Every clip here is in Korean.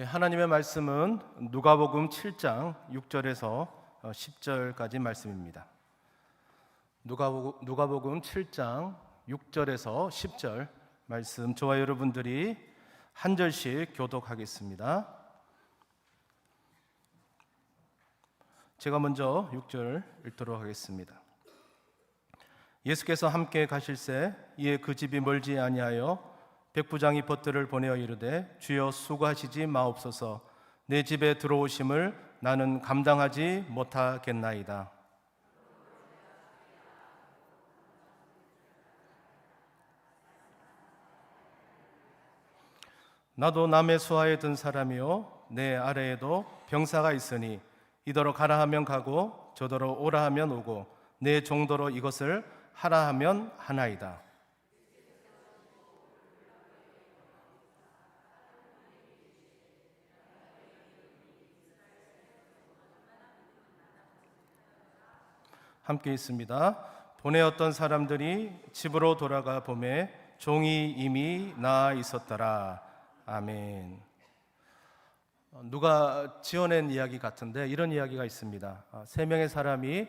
예, 하나님의 말씀은 누가복음 7장 6절에서 10절까지 말씀입니다. 누가복음, 누가복음 7장 6절에서 10절 말씀 저와 여러분들이 한 절씩 교독하겠습니다. 제가 먼저 6절 읽도록 하겠습니다. 예수께서 함께 가실새 이에 그 집이 멀지 아니하여 백부장이 벗들을 보내어 이르되 주여 수고하시지 마옵소서 내 집에 들어오심을 나는 감당하지 못하겠나이다. 나도 남의 수하에 든 사람이요 내 아래에도 병사가 있으니 이더러 가라 하면 가고 저더러 오라 하면 오고 내 정도로 이것을 하라 하면 하나이다. 함께 있습니다. 보내었던 사람들이 집으로 돌아가 보매 종이 이미 나아 있었더라. 아멘. 어, 누가 지어낸 이야기 같은데 이런 이야기가 있습니다. 어, 세 명의 사람이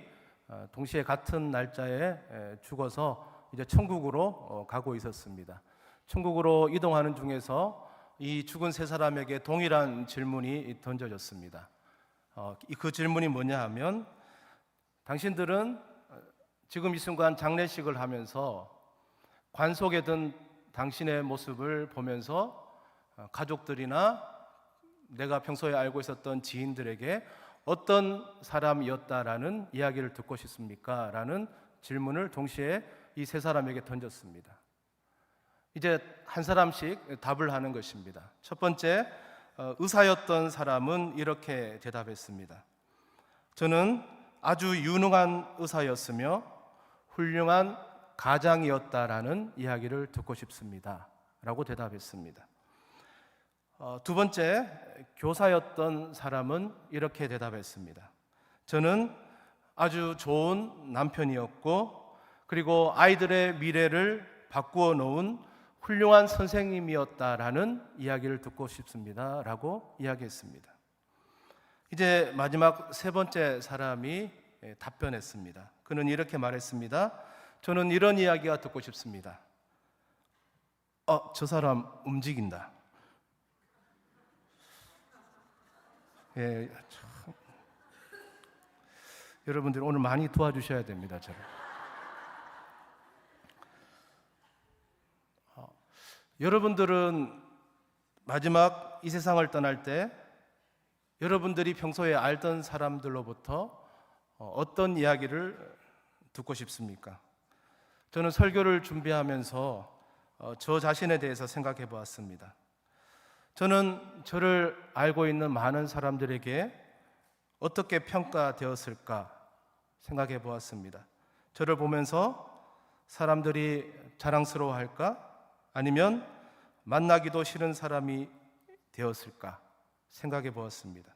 어, 동시에 같은 날짜에 에, 죽어서 이제 천국으로 어, 가고 있었습니다. 천국으로 이동하는 중에서 이 죽은 세 사람에게 동일한 질문이 던져졌습니다. 그 질문이 뭐냐 하면 당신들은 지금 이 순간 장례식을 하면서 관 속에 든 당신의 모습을 보면서 어, 가족들이나 내가 평소에 알고 있었던 지인들에게 어떤 사람이었다라는 이야기를 듣고 싶습니까? 라는 질문을 동시에 이 세 사람에게 던졌습니다. 이제 한 사람씩 답을 하는 것입니다. 첫 번째, 어, 의사였던 사람은 이렇게 대답했습니다. 저는 아주 유능한 의사였으며 훌륭한 가장이었다라는 이야기를 듣고 싶습니다. 라고 대답했습니다. 어, 두 번째, 교사였던 사람은 이렇게 대답했습니다. 저는 아주 좋은 남편이었고, 그리고 아이들의 미래를 바꾸어 놓은 훌륭한 선생님이었다라는 이야기를 듣고 싶습니다. 라고 이야기했습니다. 이제 마지막 세 번째 사람이 예, 답변했습니다. 그는 이렇게 말했습니다. 저는 이런 이야기가 듣고 싶습니다. 어, 저 사람 움직인다. 예, 참. 여러분들 오늘 많이 도와주셔야 됩니다, 저를. 어, 여러분들은 마지막 이 세상을 떠날 때 여러분들이 평소에 알던 사람들로부터 어, 어떤 이야기를 듣고 싶습니까? 저는 설교를 준비하면서 어, 저 자신에 대해서 생각해 보았습니다. 저는 저를 알고 있는 많은 사람들에게 어떻게 평가되었을까 생각해 보았습니다. 저를 보면서 사람들이 자랑스러워 할까? 아니면 만나기도 싫은 사람이 되었을까? 생각해 보았습니다.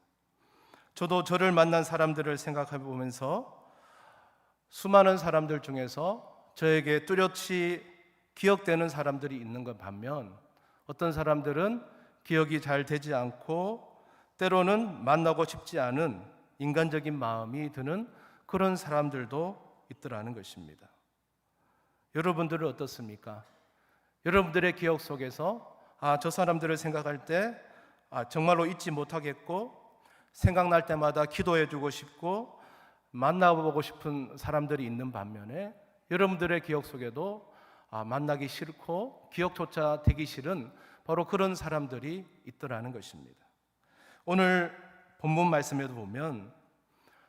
저도 저를 만난 사람들을 생각해 보면서 수많은 사람들 중에서 저에게 뚜렷이 기억되는 사람들이 있는 것 반면 어떤 사람들은 기억이 잘 되지 않고 때로는 만나고 싶지 않은 인간적인 마음이 드는 그런 사람들도 있더라는 것입니다. 여러분들은 어떻습니까? 여러분들의 기억 속에서 아, 저 사람들을 생각할 때 아, 정말로 잊지 못하겠고 생각날 때마다 기도해 주고 싶고 만나보고 싶은 사람들이 있는 반면에 여러분들의 기억 속에도 아, 만나기 싫고 기억조차 되기 싫은 바로 그런 사람들이 있더라는 것입니다. 오늘 본문 말씀에도 보면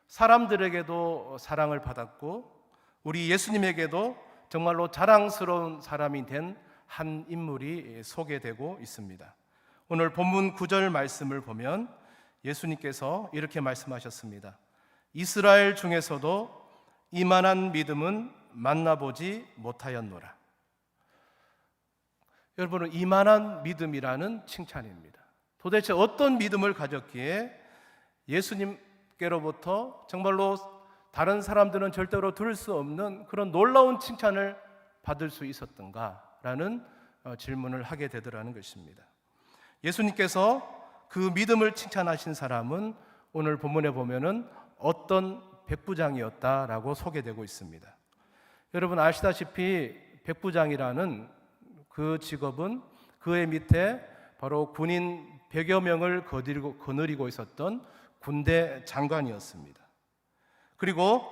사람들에게도 사랑을 받았고 우리 예수님에게도 정말로 자랑스러운 사람이 된 한 인물이 소개되고 있습니다. 오늘 본문 9절 말씀을 보면 예수님께서 이렇게 말씀하셨습니다. 이스라엘 중에서도 이만한 믿음은 만나보지 못하였노라. 여러분은 이만한 믿음이라는 칭찬입니다. 도대체 어떤 믿음을 가졌기에 예수님께로부터 정말로 다른 사람들은 절대로 들을 수 없는 그런 놀라운 칭찬을 받을 수 있었던가라는 어, 질문을 하게 되더라는 것입니다. 예수님께서 그 믿음을 칭찬하신 사람은 오늘 본문에 보면은 어떤 백부장이었다라고 소개되고 있습니다. 여러분 아시다시피 백부장이라는 그 직업은 그의 밑에 바로 군인 100여 명을 거느리고, 거느리고 있었던 군대 장관이었습니다. 그리고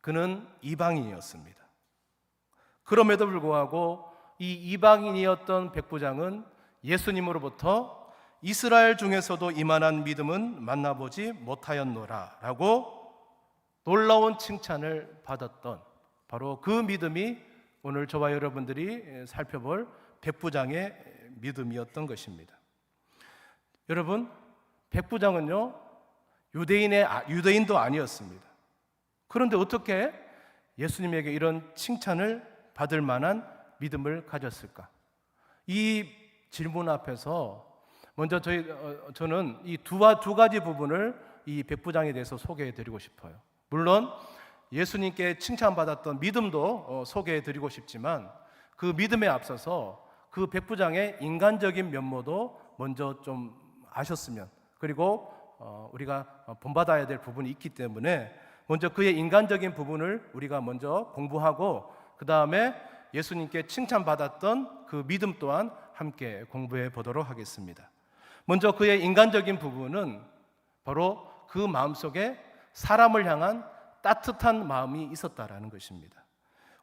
그는 이방인이었습니다. 그럼에도 불구하고 이 이방인이었던 백부장은 예수님으로부터 이스라엘 중에서도 이만한 믿음은 만나보지 못하였노라 라고 놀라운 칭찬을 받았던 바로 그 믿음이 오늘 저와 여러분들이 살펴볼 백부장의 믿음이었던 것입니다. 여러분, 백부장은요 유대인의 아- 유대인도 아니었습니다. 그런데 어떻게 예수님에게 이런 칭찬을 받을 만한 믿음을 가졌을까? 이 질문 앞에서 먼저 저희 어, 저는 이 두와 두 가지 부분을 이 백부장에 대해서 소개해 드리고 싶어요. 물론 예수님께 칭찬받았던 믿음도 어, 소개해 드리고 싶지만 그 믿음에 앞서서 그 백부장의 인간적인 면모도 먼저 좀 아셨으면 그리고 어, 우리가 본받아야 될 부분이 있기 때문에 먼저 그의 인간적인 부분을 우리가 먼저 공부하고 그 다음에 예수님께 칭찬받았던 그 믿음 또한 함께 공부해 보도록 하겠습니다. 먼저 그의 인간적인 부분은 바로 그 마음속에 사람을 향한 따뜻한 마음이 있었다라는 것입니다.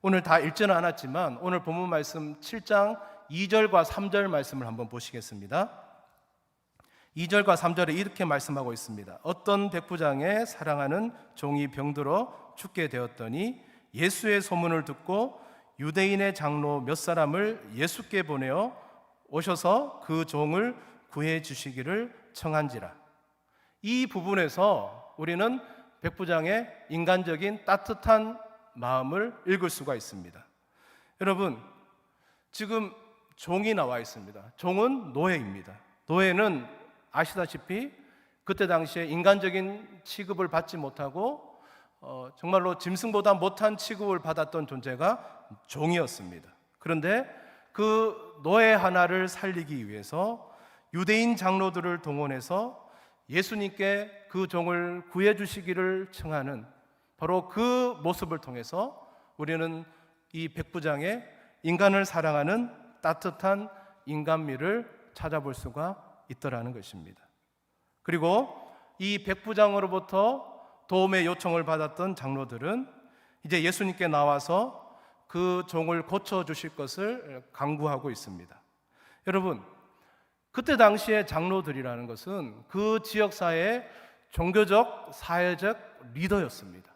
오늘 다 읽지는 않았지만 오늘 본문 말씀 7장 2절과 3절 말씀을 한번 보시겠습니다. 2절과 3절에 이렇게 말씀하고 있습니다. 어떤 백부장의 사랑하는 종이 병들어 죽게 되었더니 예수의 소문을 듣고 유대인의 장로 몇 사람을 예수께 보내어 오셔서 그 종을 구해 주시기를 청한지라. 이 부분에서 우리는 백부장의 인간적인 따뜻한 마음을 읽을 수가 있습니다. 여러분, 지금 종이 나와 있습니다. 종은 노예입니다. 노예는 아시다시피 그때 당시에 인간적인 취급을 받지 못하고 어, 정말로 짐승보다 못한 취급을 받았던 존재가 종이었습니다. 그런데 그 노예 하나를 살리기 위해서 유대인 장로들을 동원해서 예수님께 그 종을 구해 주시기를 청하는 바로 그 모습을 통해서 우리는 이 백부장의 인간을 사랑하는 따뜻한 인간미를 찾아볼 수가 있더라는 것입니다. 그리고 이 백부장으로부터 도움의 요청을 받았던 장로들은 이제 예수님께 나와서 그 종을 고쳐 주실 것을 강구하고 있습니다. 여러분, 그때 당시에 장로들이라는 것은 그 지역 사회의 종교적, 사회적 리더였습니다.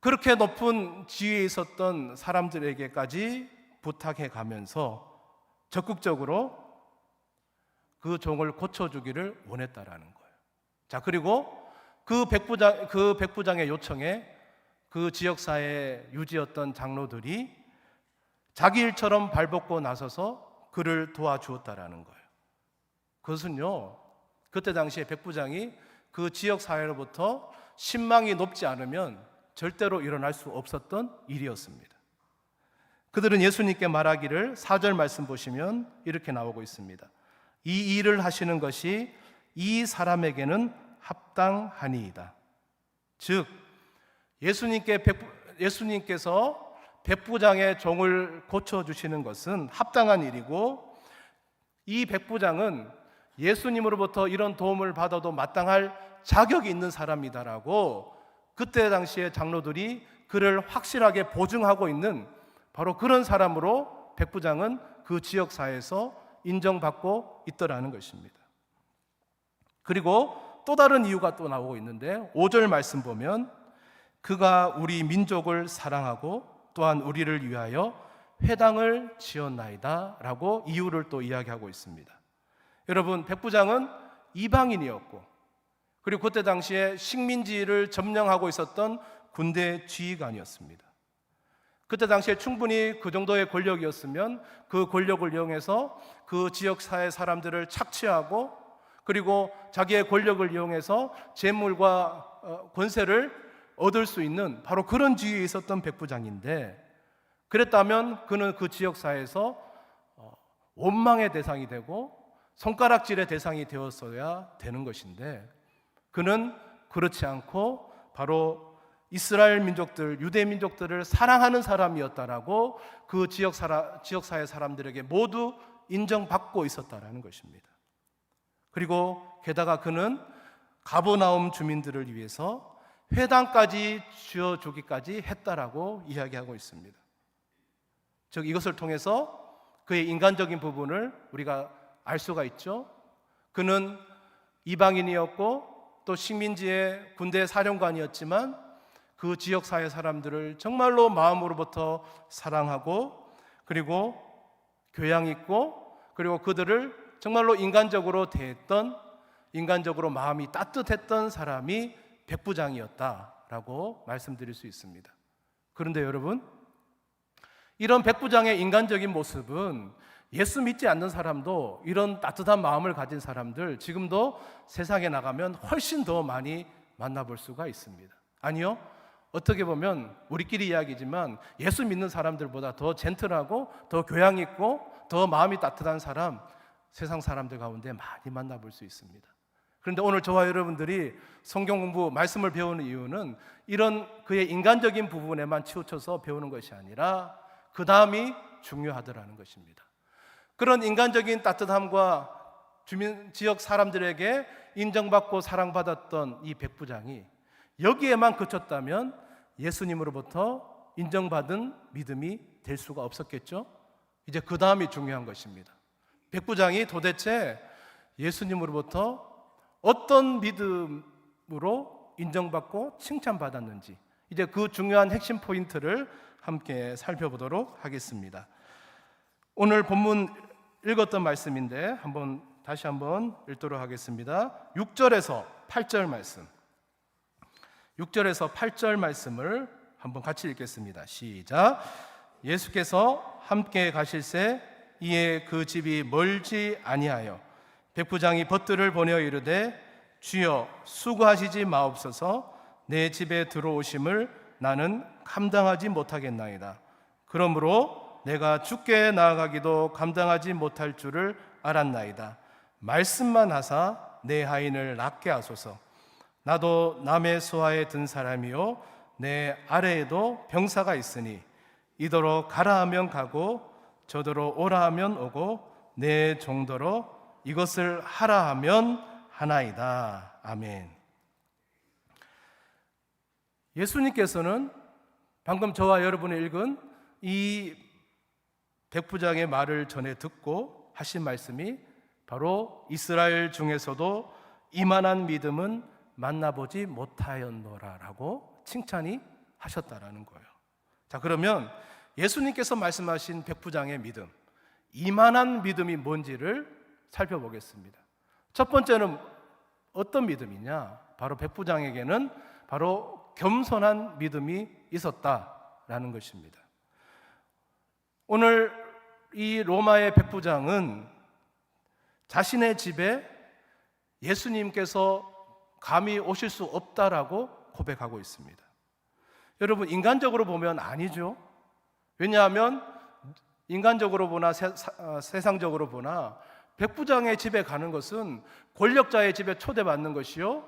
그렇게 높은 지위에 있었던 사람들에게까지 부탁해 가면서 적극적으로 그 종을 고쳐주기를 원했다라는 거예요. 자 그리고 그 백부장 그 백부장의 요청에 그 지역 사회 유지였던 장로들이 자기 일처럼 발벗고 나서서 그를 도와주었다라는 거예요. 그것은요 그때 당시에 백부장이 그 지역 사회로부터 신망이 높지 않으면 절대로 일어날 수 없었던 일이었습니다. 그들은 예수님께 말하기를 4절 말씀 보시면 이렇게 나오고 있습니다. 이 일을 하시는 것이 이 사람에게는 합당하니이다. 즉 예수님께 예수님께서 백부장의 종을 고쳐 주시는 것은 합당한 일이고 이 백부장은 예수님으로부터 이런 도움을 받아도 마땅할 자격이 있는 사람이다라고 그때 당시에 장로들이 그를 확실하게 보증하고 있는 바로 그런 사람으로 백부장은 그 지역 사회에서 인정받고 있더라는 것입니다. 그리고 또 다른 이유가 또 나오고 있는데 5절 말씀 보면 그가 우리 민족을 사랑하고 또한 우리를 위하여 회당을 지었나이다 라고 이유를 또 이야기하고 있습니다. 여러분 백부장은 이방인이었고 그리고 그때 당시에 식민지를 점령하고 있었던 군대 지휘관이었습니다. 그때 당시에 충분히 그 정도의 권력이었으면 그 권력을 이용해서 그 지역 사회 사람들을 착취하고 그리고 자기의 권력을 이용해서 재물과 어, 권세를 얻을 수 있는 바로 그런 지위에 있었던 백부장인데 그랬다면 그는 그 지역 사회에서 어, 원망의 대상이 되고 손가락질의 대상이 되었어야 되는 것인데 그는 그렇지 않고 바로 이스라엘 민족들, 유대 민족들을 사랑하는 사람이었다라고 그 지역 사람, 지역 사회 사람들에게 모두 인정받고 있었다라는 것입니다. 그리고 게다가 그는 가보나움 주민들을 위해서 회당까지 지어 주기까지 했다라고 이야기하고 있습니다. 즉 이것을 통해서 그의 인간적인 부분을 우리가 알 수가 있죠. 그는 이방인이었고 또 식민지의 군대 사령관이었지만 그 지역 사회 사람들을 정말로 마음으로부터 사랑하고 그리고 교양 있고 그리고 그들을 정말로 인간적으로 대했던 인간적으로 마음이 따뜻했던 사람이 백부장이었다라고 말씀드릴 수 있습니다. 그런데 여러분 이런 백부장의 인간적인 모습은 예수 믿지 않는 사람도 이런 따뜻한 마음을 가진 사람들 지금도 세상에 나가면 훨씬 더 많이 만나볼 수가 있습니다. 아니요. 어떻게 보면 우리끼리 이야기지만 예수 믿는 사람들보다 더 젠틀하고 더 교양 있고 더 마음이 따뜻한 사람 세상 사람들 가운데 많이 만나볼 수 있습니다. 그런데 오늘 저와 여러분들이 성경 공부 말씀을 배우는 이유는 이런 그의 인간적인 부분에만 치우쳐서 배우는 것이 아니라 그 다음이 중요하더라는 것입니다. 그런 인간적인 따뜻함과 주민 지역 사람들에게 인정받고 사랑받았던 이 백부장이 여기에만 그쳤다면 예수님으로부터 인정받은 믿음이 될 수가 없었겠죠. 이제 그 다음이 중요한 것입니다. 백부장이 도대체 예수님으로부터 어떤 믿음으로 인정받고 칭찬받았는지 이제 그 중요한 핵심 포인트를 함께 살펴보도록 하겠습니다. 오늘 본문 읽었던 말씀인데 한번 다시 한번 읽도록 하겠습니다. 6절에서 8절 말씀. 6절에서 8절 말씀을 한번 같이 읽겠습니다. 시작. 예수께서 함께 가실새 이에 그 집이 멀지 아니하여 백부장이 벗들을 보내어 이르되 주여 수고하시지 마옵소서 내 집에 들어오심을 나는 감당하지 못하겠나이다. 그러므로 내가 죽게 나아가기도 감당하지 못할 줄을 알았나이다. 말씀만 하사 내 하인을 낫게 하소서. 나도 남의 수하에 든 사람이요 내 아래에도 병사가 있으니 이더러 가라 하면 가고 저더러 오라 하면 오고 내 정도로 이것을 하라 하면 하나이다. 아멘. 예수님께서는 방금 저와 여러분이 읽은 이 백부장의 말을 전해 듣고 하신 말씀이 바로 이스라엘 중에서도 이만한 믿음은 만나보지 못하였노라라고 칭찬이 하셨다라는 거예요. 자, 그러면 예수님께서 말씀하신 백부장의 믿음, 이만한 믿음이 뭔지를 살펴보겠습니다. 첫 번째는 어떤 믿음이냐? 바로 백부장에게는 바로 겸손한 믿음이 있었다라는 것입니다. 오늘 이 로마의 백부장은 자신의 집에 예수님께서 감히 오실 수 없다라고 고백하고 있습니다. 여러분 인간적으로 보면 아니죠. 왜냐하면 인간적으로 보나 세, 어, 세상적으로 보나 백부장의 집에 가는 것은 권력자의 집에 초대받는 것이요.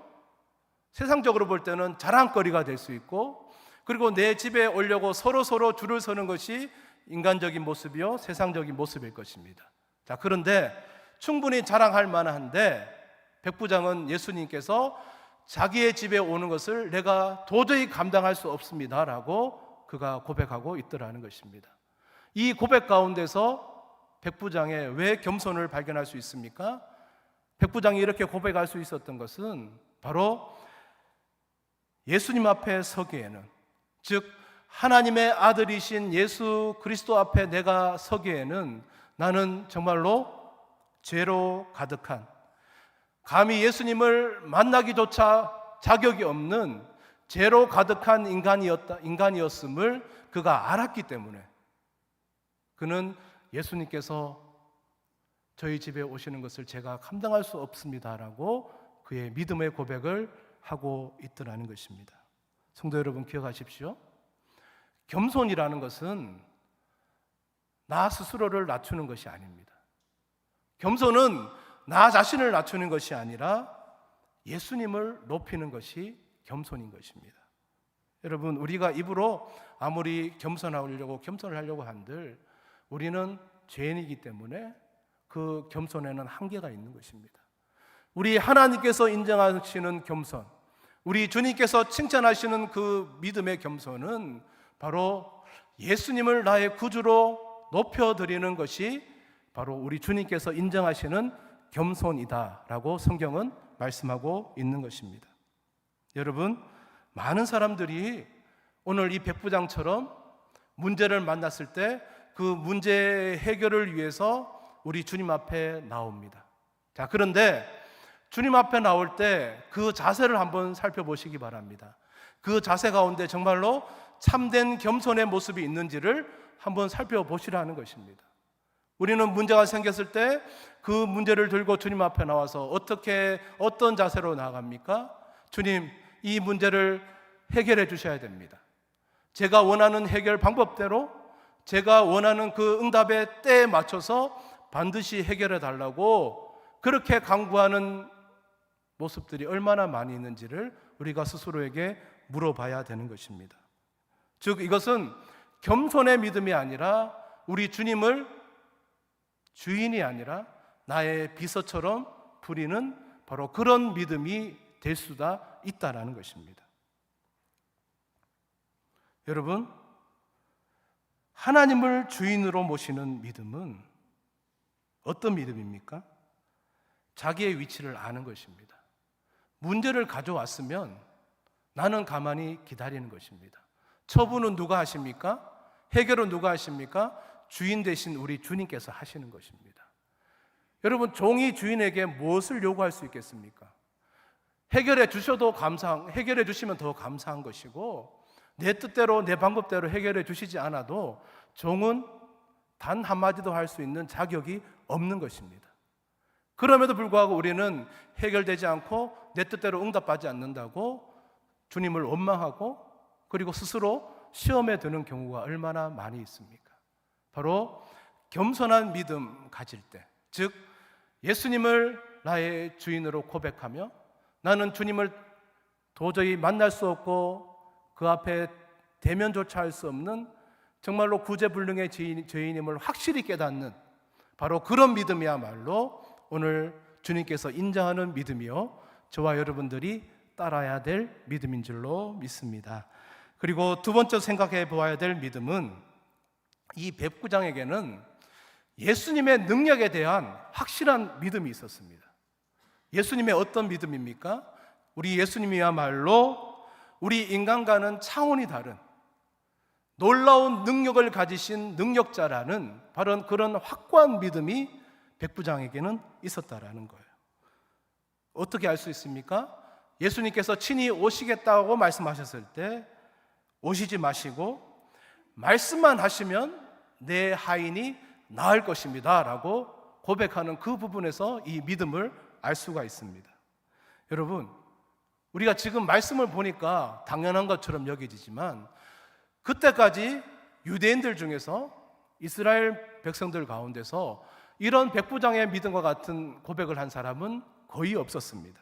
세상적으로 볼 때는 자랑거리가 될 수 있고 그리고 내 집에 오려고 서로 서로 줄을 서는 것이 인간적인 모습이요 세상적인 모습일 것입니다. 자 그런데 충분히 자랑할 만한데 백부장은 예수님께서 자기의 집에 오는 것을 내가 도저히 감당할 수 없습니다라고 그가 고백하고 있더라는 것입니다. 이 고백 가운데서 백부장의 왜 겸손을 발견할 수 있습니까? 백부장이 이렇게 고백할 수 있었던 것은 바로 예수님 앞에 서기에는 즉 하나님의 아들이신 예수 그리스도 앞에 내가 서기에는 나는 정말로 죄로 가득한 감히 예수님을 만나기조차 자격이 없는 죄로 가득한 인간이었다, 인간이었음을 그가 알았기 때문에 그는 예수님께서 저희 집에 오시는 것을 제가 감당할 수 없습니다라고 그의 믿음의 고백을 하고 있더라는 것입니다. 성도 여러분 기억하십시오. 겸손이라는 것은 나 스스로를 낮추는 것이 아닙니다. 겸손은 나 자신을 낮추는 것이 아니라 예수님을 높이는 것이 겸손인 것입니다. 여러분, 우리가 입으로 아무리 겸손하려고 겸손을 하려고 한들 우리는 죄인이기 때문에 그 겸손에는 한계가 있는 것입니다. 우리 하나님께서 인정하시는 겸손, 우리 주님께서 칭찬하시는 그 믿음의 겸손은 바로 예수님을 나의 구주로 높여드리는 것이 바로 우리 주님께서 인정하시는 겸손이다라고 성경은 말씀하고 있는 것입니다. 여러분, 많은 사람들이 오늘 이 백부장처럼 문제를 만났을 때 그 문제 해결을 위해서 우리 주님 앞에 나옵니다. 자, 그런데 주님 앞에 나올 때 그 자세를 한번 살펴보시기 바랍니다. 그 자세 가운데 정말로 참된 겸손의 모습이 있는지를 한번 살펴보시라는 것입니다. 우리는 문제가 생겼을 때 그 문제를 들고 주님 앞에 나와서 어떻게 어떤 자세로 나갑니까? 주님, 이 문제를 해결해 주셔야 됩니다. 제가 원하는 해결 방법대로 제가 원하는 그 응답의 때에 맞춰서 반드시 해결해 달라고 그렇게 강구하는 모습들이 얼마나 많이 있는지를 우리가 스스로에게 물어봐야 되는 것입니다. 즉 이것은 겸손의 믿음이 아니라 우리 주님을 주인이 아니라 나의 비서처럼 부리는 바로 그런 믿음이 될 수가 있다라는 것입니다. 여러분, 하나님을 주인으로 모시는 믿음은 어떤 믿음입니까? 자기의 위치를 아는 것입니다. 문제를 가져왔으면 나는 가만히 기다리는 것입니다. 처분은 누가 하십니까? 해결은 누가 하십니까? 주인 대신 우리 주님께서 하시는 것입니다. 여러분, 종이 주인에게 무엇을 요구할 수 있겠습니까? 해결해 주셔도 감사, 해결해 주시면 더 감사한 것이고, 내 뜻대로, 내 방법대로 해결해 주시지 않아도 종은 단 한마디도 할 수 있는 자격이 없는 것입니다. 그럼에도 불구하고 우리는 해결되지 않고 내 뜻대로 응답받지 않는다고 주님을 원망하고 그리고 스스로 시험에 드는 경우가 얼마나 많이 있습니까? 바로 겸손한 믿음 가질 때, 즉 예수님을 나의 주인으로 고백하며 나는 주님을 도저히 만날 수 없고 그 앞에 대면조차 할 수 없는 정말로 구제불능의 죄인임을 확실히 깨닫는 바로 그런 믿음이야말로 오늘 주님께서 인정하는 믿음이요 저와 여러분들이 따라야 될 믿음인 줄로 믿습니다. 그리고 두 번째 생각해 보아야 될 믿음은 이 백구장에게는 예수님의 능력에 대한 확실한 믿음이 있었습니다. 예수님의 어떤 믿음입니까? 우리 예수님이야말로 우리 인간과는 차원이 다른 놀라운 능력을 가지신 능력자라는 바로 그런 확고한 믿음이 백부장에게는 있었다라는 거예요. 어떻게 알 수 있습니까? 예수님께서 친히 오시겠다고 말씀하셨을 때 오시지 마시고 말씀만 하시면 내 하인이 나을 것입니다라고 고백하는 그 부분에서 이 믿음을 알 수가 있습니다. 여러분, 우리가 지금 말씀을 보니까 당연한 것처럼 여겨지지만 그때까지 유대인들 중에서 이스라엘 백성들 가운데서 이런 백부장의 믿음과 같은 고백을 한 사람은 거의 없었습니다.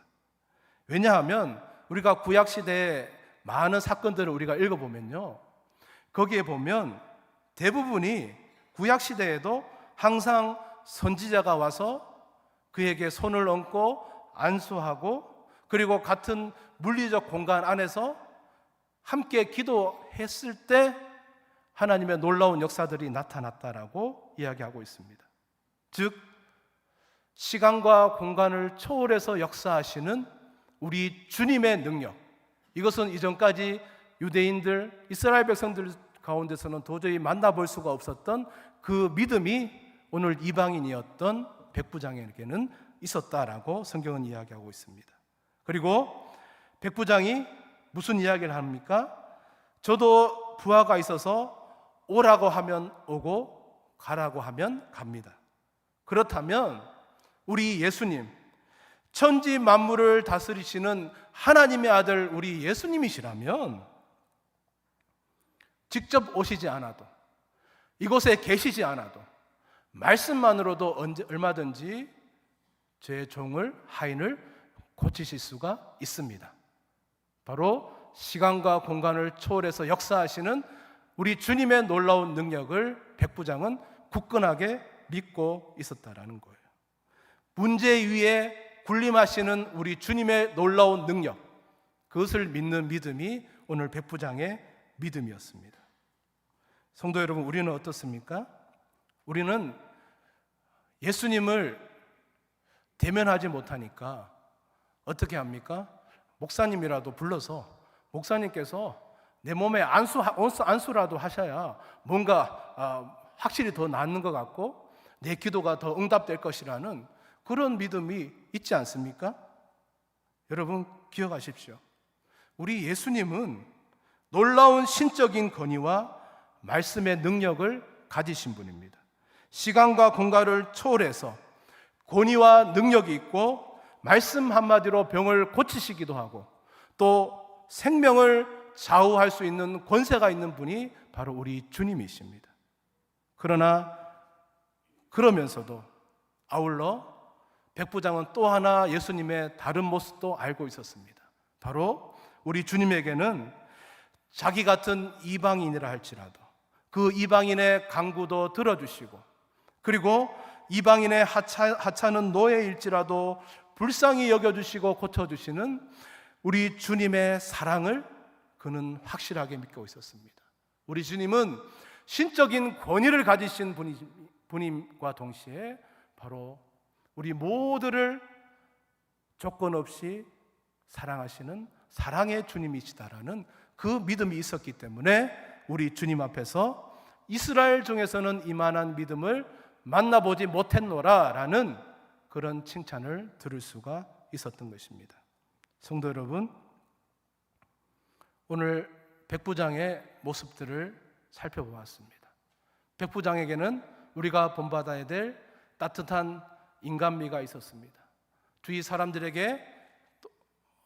왜냐하면 우리가 구약 시대의 많은 사건들을 우리가 읽어보면요. 거기에 보면 대부분이 구약 시대에도 항상 선지자가 와서 그에게 손을 얹고 안수하고 그리고 같은 물리적 공간 안에서 함께 기도했을 때 하나님의 놀라운 역사들이 나타났다라고 이야기하고 있습니다. 즉, 시간과 공간을 초월해서 역사하시는 우리 주님의 능력. 이것은 이전까지 유대인들, 이스라엘 백성들 가운데서는 도저히 만나볼 수가 없었던 그 믿음이 오늘 이방인이었던 백부장에게는 있었다라고 성경은 이야기하고 있습니다. 그리고 백부장이 무슨 이야기를 합니까? 저도 부하가 있어서 오라고 하면 오고 가라고 하면 갑니다. 그렇다면 우리 예수님, 천지 만물을 다스리시는 하나님의 아들 우리 예수님이시라면 직접 오시지 않아도 이곳에 계시지 않아도 말씀만으로도 언제 얼마든지 제 종을 하인을 고치실 수가 있습니다. 바로 시간과 공간을 초월해서 역사하시는 우리 주님의 놀라운 능력을 백부장은 굳건하게 믿고 있었다라는 거예요. 문제 위에 군림하시는 우리 주님의 놀라운 능력, 그것을 믿는 믿음이 오늘 백부장의 믿음이었습니다. 성도 여러분, 우리는 어떻습니까? 우리는 예수님을 대면하지 못하니까 어떻게 합니까? 목사님이라도 불러서 목사님께서 내 몸에 안수 안수라도 하셔야 뭔가 아, 확실히 더 낫는 것 같고 내 기도가 더 응답될 것이라는 그런 믿음이 있지 않습니까? 여러분 기억하십시오. 우리 예수님은 놀라운 신적인 권위와 말씀의 능력을 가지신 분입니다. 시간과 공간을 초월해서 권위와 능력이 있고 말씀 한마디로 병을 고치시기도 하고 또 생명을 좌우할 수 있는 권세가 있는 분이 바로 우리 주님이십니다. 그러나 그러면서도 아울러 백부장은 또 하나 예수님의 다른 모습도 알고 있었습니다. 바로 우리 주님에게는 자기 같은 이방인이라 할지라도 그 이방인의 강구도 들어주시고 그리고 이방인의 하차, 하찮은 노예일지라도 불쌍히 여겨주시고 고쳐주시는 우리 주님의 사랑을 그는 확실하게 믿고 있었습니다. 우리 주님은 신적인 권위를 가지신 분이, 분임과 동시에 바로 우리 모두를 조건 없이 사랑하시는 사랑의 주님이시다라는 그 믿음이 있었기 때문에 우리 주님 앞에서 이스라엘 중에서는 이만한 믿음을 만나보지 못했노라라는 그런 칭찬을 들을 수가 있었던 것입니다. 성도 여러분, 오늘 백부장의 모습들을 살펴보았습니다. 백부장에게는 우리가 본받아야 될 따뜻한 인간미가 있었습니다. 주위 사람들에게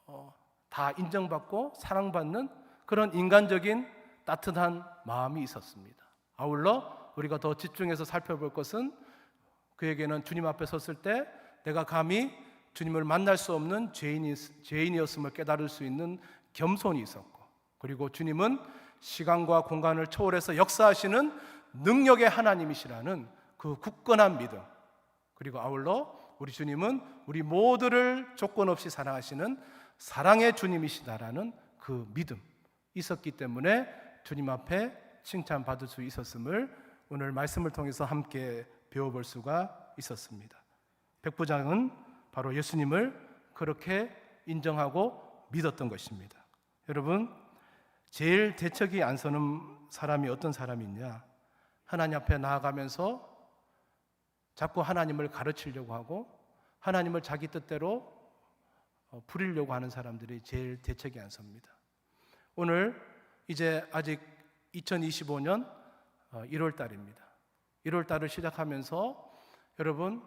어, 다 인정받고 사랑받는 그런 인간적인 따뜻한 마음이 있었습니다. 아울러 우리가 더 집중해서 살펴볼 것은 그에게는 주님 앞에 섰을 때 내가 감히 주님을 만날 수 없는 죄인이, 죄인이었음을 깨달을 수 있는 겸손이 있었고 그리고 주님은 시간과 공간을 초월해서 역사하시는 능력의 하나님이시라는 그 굳건한 믿음 그리고 아울러 우리 주님은 우리 모두를 조건 없이 사랑하시는 사랑의 주님이시다라는 그 믿음 있었기 때문에 주님 앞에 칭찬받을 수 있었음을 오늘 말씀을 통해서 함께 배워볼 수가 있었습니다. 백부장은 바로 예수님을 그렇게 인정하고 믿었던 것입니다. 여러분, 제일 대척이 안 서는 사람이 어떤 사람이 있냐? 하나님 앞에 나아가면서 자꾸 하나님을 가르치려고 하고 하나님을 자기 뜻대로 어, 부리려고 하는 사람들이 제일 대책이 안 섭니다. 오늘 이제 아직 2025년 1월 달입니다. 1월 달을 시작하면서 여러분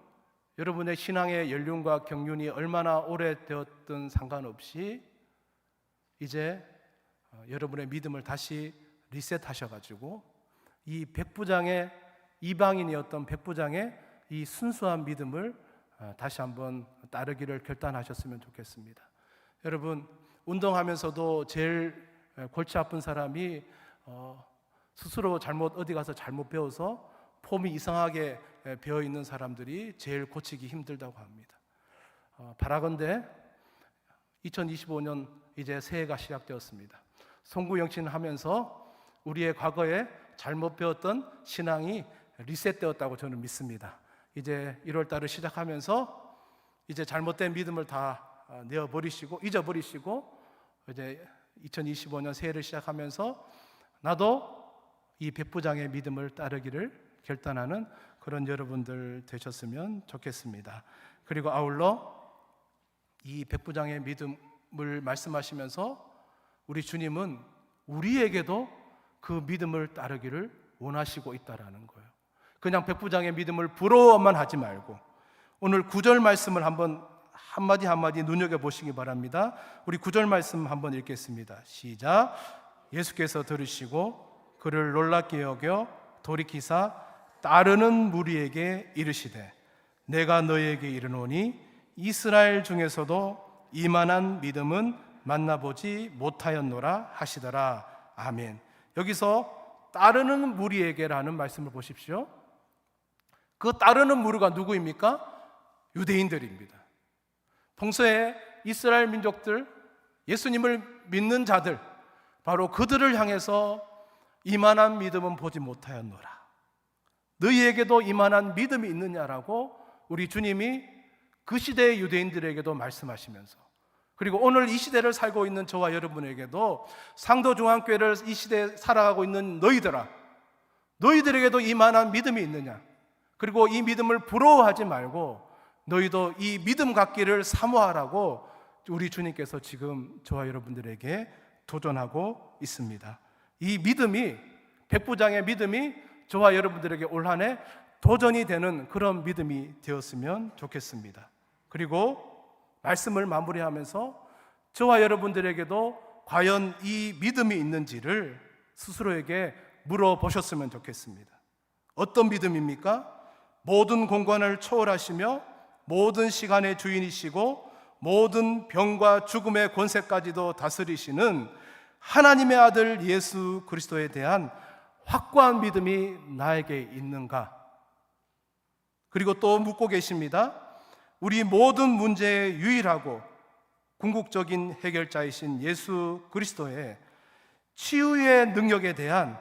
여러분의 신앙의 연륜과 경륜이 얼마나 오래되었든 상관없이 이제 어, 여러분의 믿음을 다시 리셋하셔 가지고 이 백부장의 이방인이었던 백부장의 이 순수한 믿음을 어, 다시 한번 따르기를 결단하셨으면 좋겠습니다. 여러분 운동하면서도 제일 골치 아픈 사람이 어, 스스로 잘못 어디 가서 잘못 배워서 폼이 이상하게 배어 있는 사람들이 제일 고치기 힘들다고 합니다. 어, 바라건대 2025년 이제 새해가 시작되었습니다. 송구영신 하면서 우리의 과거에 잘못 배웠던 신앙이 리셋되었다고 저는 믿습니다. 이제 1월 달을 시작하면서 이제 잘못된 믿음을 다 어, 내어 버리시고 잊어 버리시고 이제 2025년 새해를 시작하면서 나도 이 백부장의 믿음을 따르기를 결단하는 그런 여러분들 되셨으면 좋겠습니다. 그리고 아울러 이 백부장의 믿음을 말씀하시면서 우리 주님은 우리에게도 그 믿음을 따르기를 원하시고 있다라는 거예요. 그냥 백부장의 믿음을 부러워만 하지 말고 오늘 구절 말씀을 한번 한마디 한마디 눈여겨 보시기 바랍니다. 우리 구절 말씀 한번 읽겠습니다. 시작. 예수께서 들으시고 그를 놀랍게 여겨 돌이키사 따르는 무리에게 이르시되 내가 너에게 이르노니 이스라엘 중에서도 이만한 믿음은 만나보지 못하였노라 하시더라. 아멘. 여기서 따르는 무리에게라는 말씀을 보십시오. 그 따르는 무리가 누구입니까? 유대인들입니다. 평소에 이스라엘 민족들, 예수님을 믿는 자들, 바로 그들을 향해서 이만한 믿음은 보지 못하였노라. 너희에게도 이만한 믿음이 있느냐라고 우리 주님이 그 시대의 유대인들에게도 말씀하시면서 그리고 오늘 이 시대를 살고 있는 저와 여러분에게도 상도중앙교회를 이 시대에 살아가고 있는 너희들아 너희들에게도 이만한 믿음이 있느냐 그리고 이 믿음을 부러워하지 말고 너희도 이 믿음 갖기를 사모하라고 우리 주님께서 지금 저와 여러분들에게 도전하고 있습니다. 이 믿음이 백부장의 믿음이 저와 여러분들에게 올 한 해 도전이 되는 그런 믿음이 되었으면 좋겠습니다. 그리고 말씀을 마무리하면서 저와 여러분들에게도 과연 이 믿음이 있는지를 스스로에게 물어보셨으면 좋겠습니다. 어떤 믿음입니까? 모든 공간을 초월하시며 모든 시간의 주인이시고 모든 병과 죽음의 권세까지도 다스리시는 하나님의 아들 예수 그리스도에 대한 확고한 믿음이 나에게 있는가? 그리고 또 묻고 계십니다. 우리 모든 문제의 유일하고 궁극적인 해결자이신 예수 그리스도의 치유의 능력에 대한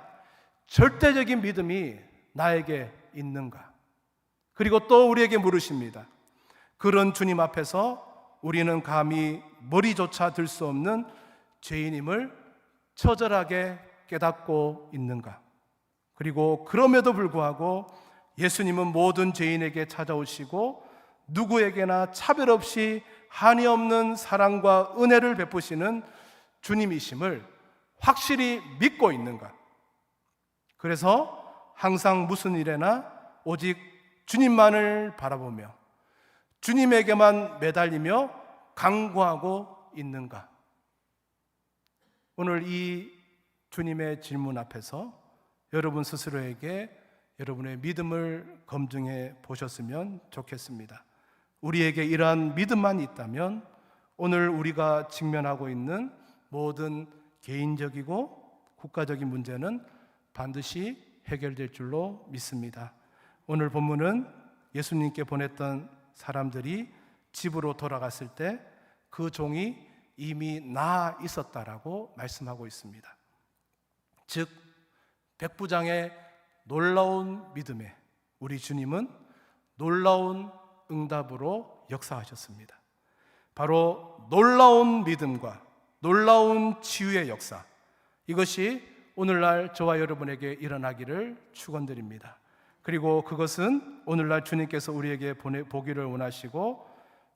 절대적인 믿음이 나에게 있는가? 그리고 또 우리에게 물으십니다. 그런 주님 앞에서 우리는 감히 머리조차 들 수 없는 죄인임을 처절하게 깨닫고 있는가? 그리고 그럼에도 불구하고 예수님은 모든 죄인에게 찾아오시고 누구에게나 차별 없이 한이 없는 사랑과 은혜를 베푸시는 주님이심을 확실히 믿고 있는가? 그래서 항상 무슨 일에나 오직 주님만을 바라보며 주님에게만 매달리며 강구하고 있는가? 오늘 이 주님의 질문 앞에서 여러분 스스로에게 여러분의 믿음을 검증해 보셨으면 좋겠습니다. 우리에게 이러한 믿음만 있다면 오늘 우리가 직면하고 있는 모든 개인적이고 국가적인 문제는 반드시 해결될 줄로 믿습니다. 오늘 본문은 예수님께 보냈던 사람들이 집으로 돌아갔을 때 그 종이 이미 나 있었다라고 말씀하고 있습니다. 즉 백부장의 놀라운 믿음에 우리 주님은 놀라운 응답으로 역사하셨습니다. 바로 놀라운 믿음과 놀라운 치유의 역사. 이것이 오늘날 저와 여러분에게 일어나기를 축원드립니다. 그리고 그것은 오늘날 주님께서 우리에게 보내 보기를 원하시고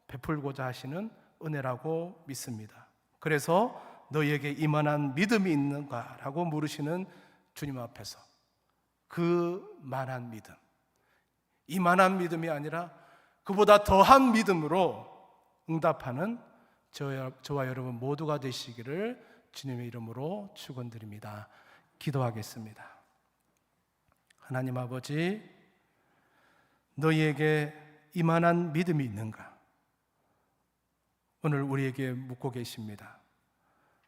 베풀고자 하시는 은혜라고 믿습니다. 그래서 너희에게 이만한 믿음이 있는가라고 물으시는 주님 앞에서 그 만한 믿음, 이만한 믿음이 아니라 그보다 더한 믿음으로 응답하는 저와, 여러분 모두가 되시기를 주님의 이름으로 축원드립니다. 기도하겠습니다. 하나님 아버지, 너희에게 이만한 믿음이 있는가? 오늘 우리에게 묻고 계십니다.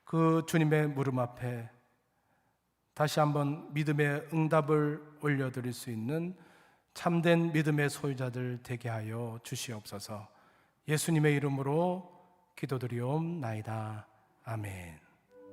그 주님의 물음 앞에 다시 한번 믿음의 응답을 올려드릴 수 있는 참된 믿음의 소유자들 되게 하여 주시옵소서 예수님의 이름으로 기도드리옵나이다. 아멘.